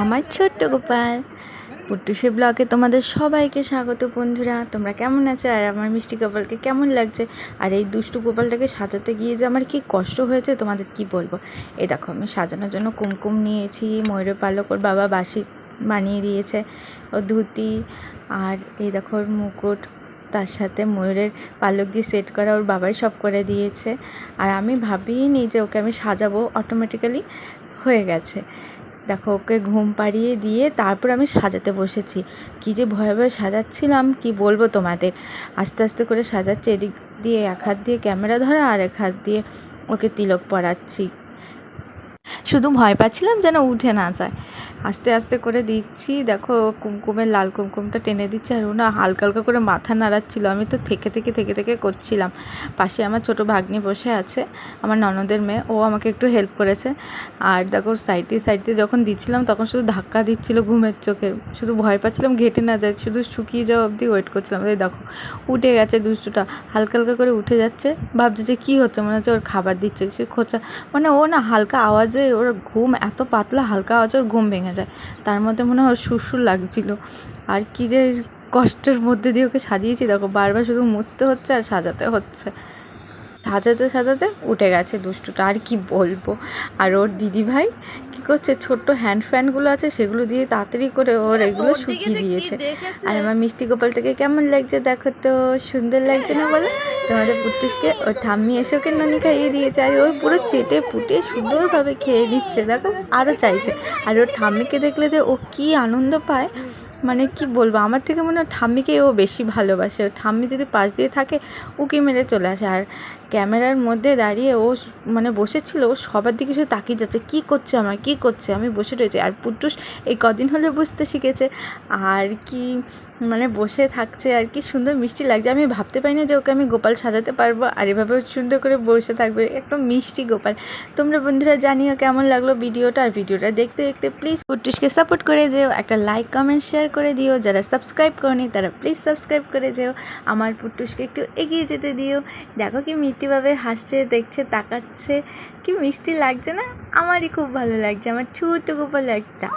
আমার ছোট্ট গোপাল। পুট্টুসে ব্লগে তোমাদের সবাইকে স্বাগত বন্ধুরা। তোমরা কেমন আছো? আর আমার মিষ্টি গোপালকে কেমন লাগছে? আর এই দুষ্টু গোপালটাকে সাজাতে গিয়ে যে আমার কি কষ্ট হয়েছে, তোমাদের কি বলব? এই দেখো, আমি সাজানোর জন্য কুমকুম নিয়েছি, ময়ূরের পালক ওর বাবা বাসি বানিয়ে দিয়েছে ও ধুতি, আর এই দেখো ওর মুকুট, তার সাথে ময়ূরের পালক দিয়ে সেট করা ওর বাবাই সব করে দিয়েছে। আর আমি ভাবিনি যে ওকে আমি সাজাবো অটোমেটিক্যালি হয়ে গেছে। দেখো, ওকে ঘুম পাড়িয়ে দিয়ে তারপর আমি সাজাতে বসেছি। কি যে ভয়ে ভয়ে সাজাচ্ছিলাম, কি বলব তোমাদের? আস্তে আস্তে করে সাজাচ্ছি, এদিক দিয়ে এক হাত দিয়ে ক্যামেরা ধরা আর এক হাত দিয়ে ওকে তিলক পরাচ্ছি। শুধু ভয় পাচ্ছিলাম যেন উঠে না যায়। আস্তে আস্তে করে দিচ্ছি, দেখো কুমকুমের লাল কুমকুমটা টেনে দিচ্ছে আর ও না হালকা হালকা করে মাথা নাড়াচ্ছিল। আমি তো থেকে থেকে থেকে থেকে করছিলাম। পাশে আমার ছোট ভাগ্নি বসে আছে, আমার ননদের মেয়ে, ও আমাকে একটু হেল্প করেছে। আর দেখো সাইডে সাইডে যখন দিচ্ছিলাম তখন শুধু ধাক্কা দিচ্ছিল ঘুমের চোখে। শুধু ভয় পাচ্ছিলাম ঘেটে না যায়, শুধু শুকিয়ে যাওয়া অবধি ওয়েট করছিলাম। এই দেখো, উঠে গেছে দুষ্টুটা, হালকা হালকা করে উঠে যাচ্ছে। ভাবছে যে কী হচ্ছে? মনে হচ্ছে ওর খাবার দিচ্ছে, সে খোঁচা মানে ও না হালকা আওয়াজে ওর ঘুম এত পাতলা, হালকা আওয়াজ ওর ঘুম ভেঙে যায়। তার মধ্যে মনে হয় সুরসুর লাগছিল। আর কি যে কষ্টের মধ্যে দিয়ে ওকে সাজিয়েছি, দেখো, বারবার শুধু মুছতে হচ্ছে আর সাজাতে হচ্ছে। সাজাতে সাজাতে উঠে গেছে দুষ্টুটা। আর কি বলব? আর ওর দিদিভাই কী করছে? ছোট্ট হ্যান্ড ফ্যানগুলো আছে সেগুলো দিয়ে তাড়াতাড়ি করে ওর এগুলো শুকিয়ে দিয়েছে। আর আমার মিষ্টি গোপালটাকে কেমন লাগছে দেখো তো? সুন্দর লাগছে না বলো? তোমাদের পুটুসকে ওর ঠাম্মি এসে ওকে ননি খাইয়ে দিয়েছে আর ওই পুরো চেটে পুটে সুন্দরভাবে খেয়ে নিচ্ছে দেখো? আরও চাইছে। আর ওর ঠাম্মিকে দেখলে যে ও কী আনন্দ পায় মানে কি বলব, আমার থেকে মনে হয় ঠাম্মিকে ও বেশি ভালোবাসে। ঠাম্মি যদি পাশ দিয়ে থাকে, উকি মেরে চলে আসে। আর ক্যামেরার মধ্যে দাঁড়িয়ে ও মানে বসেছিল, ও সবার দিকে শুধু তাকিয়ে যাচ্ছে, কী করছে আমার? কী করছে? আমি বসে রয়েছি। আর পুটুস এই কদিন হলে বুঝতে শিখেছে। আর কি মানে বসে থাকছে, আর কি সুন্দর মিষ্টি লাগছে। আমি ভাবতে পারি না যে ওকে আমি গোপাল সাজাতে পারব, আর এভাবে সুন্দর করে বসে থাকবে। একদম মিষ্টি গোপাল। তোমরা বন্ধুরা জানিও কেমন লাগল ভিডিওটা। আর ভিডিওটা দেখতে দেখতে প্লিজ পুটুসকে সাপোর্ট করে যেও। একটা লাইক কমেন্ট শেয়ার করে দিও, যারা সাবস্ক্রাইব করনি তারা প্লিজ সাবস্ক্রাইব করে যেও, আমার পুটুসকে একটু এগিয়ে যেতে দিও। দেখো কি মিষ্টিভাবে হাসছে, দেখছে, তাকাচ্ছে, কি মিষ্টি লাগছে না? আমারই খুব ভালো লাগছে, আমার ছোট গোপাল একটা।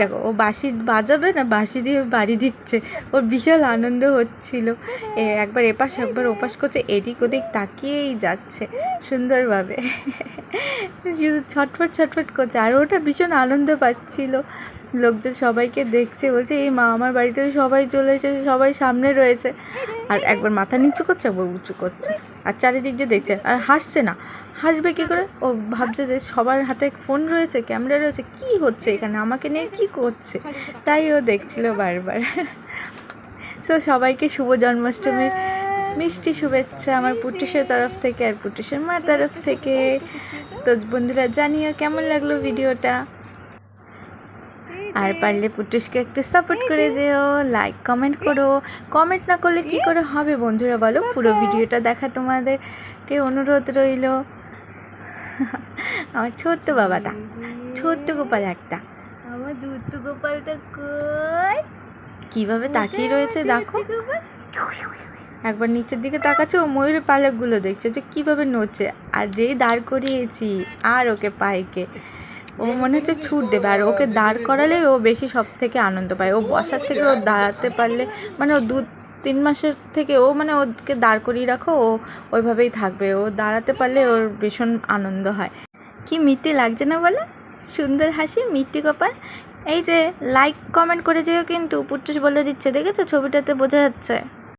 দেখো, ও বাঁশি বাজাবে না, বাঁশি দিয়ে বাড়ি দিচ্ছে, ওর বিশাল আনন্দ হচ্ছিল। এ, একবার এপাশ, একবার ওপাশ করছে, এদিক ওদিক তাকিয়েই যাচ্ছে সুন্দরভাবে। শুধু ছটফট ছটফট করছে, আর ওটা ভীষণ আনন্দ পাচ্ছিল। লোকজন সবাইকে দেখছে, বলছে, এই মা, আমার বাড়িতে সবাই চলে এসেছে, সবাই সামনে রয়েছে। আর একবার মাথা নিচু করছে একবার উঁচু করছে। আর চারিদিক দিয়ে দেখছে, আর হাসছে না। হাসবে কী করে? ও ভাবছে যে সবার হাতে ফোন রয়েছে, ক্যামেরা রয়েছে, কি হচ্ছে এখানে? আমাকে নিয়ে কি করছে? তাই ও দেখছিল বারবার। সো সবাইকে শুভ জন্মাষ্টমীর মিষ্টি শুভেচ্ছা আমার পুটুসের তরফ থেকে আর পুটুসের মার তরফ থেকে। তো বন্ধুরা, জানিও কেমন লাগল ভিডিওটা? আর পারলে পুটুসকে একটু সাপোর্ট করে যেও লাইক কমেন্ট করো। কমেন্ট না করলে কি করে হবে বন্ধুরা বলো? পুরো ভিডিওটা দেখা তোমাদেরকে অনুরোধ রইল। আমার ছোট্ট বাবাটা ছোট্ট গোপাল একটা। আমার দুধ গোপালটা কই? কীভাবে তাকিয়ে রয়েছে দেখো। একবার নিচের দিকে তাকাচ্ছে ও ময়ূরের পালকগুলো দেখছে যে কীভাবে নড়ছে। আর যেই দাঁড় করিয়েছি আর ওকে পাইকে ও মনে হচ্ছে ছুট দেবে আর ওকে দাঁড় করালে ও বেশি সব থেকে আনন্দ পায়। ও বসার থেকে ও দাঁড়াতে পারলে মানে ও দু, তিন মাসের থেকে ও মানে ওকে দাঁড় করিয়ে রাখো, ও ওইভাবেই থাকবে। ও দাঁড়াতে পারলে ওর ভীষণ আনন্দ হয়। কি মিষ্টি লাগছে না বলো? সুন্দর হাসি মিষ্টি কপাল। এই যে লাইক কমেন্ট করে যেও কিন্তু পুটুস বলে দিচ্ছে, দেখেছ? ছবিটাতে বোঝা যাচ্ছে।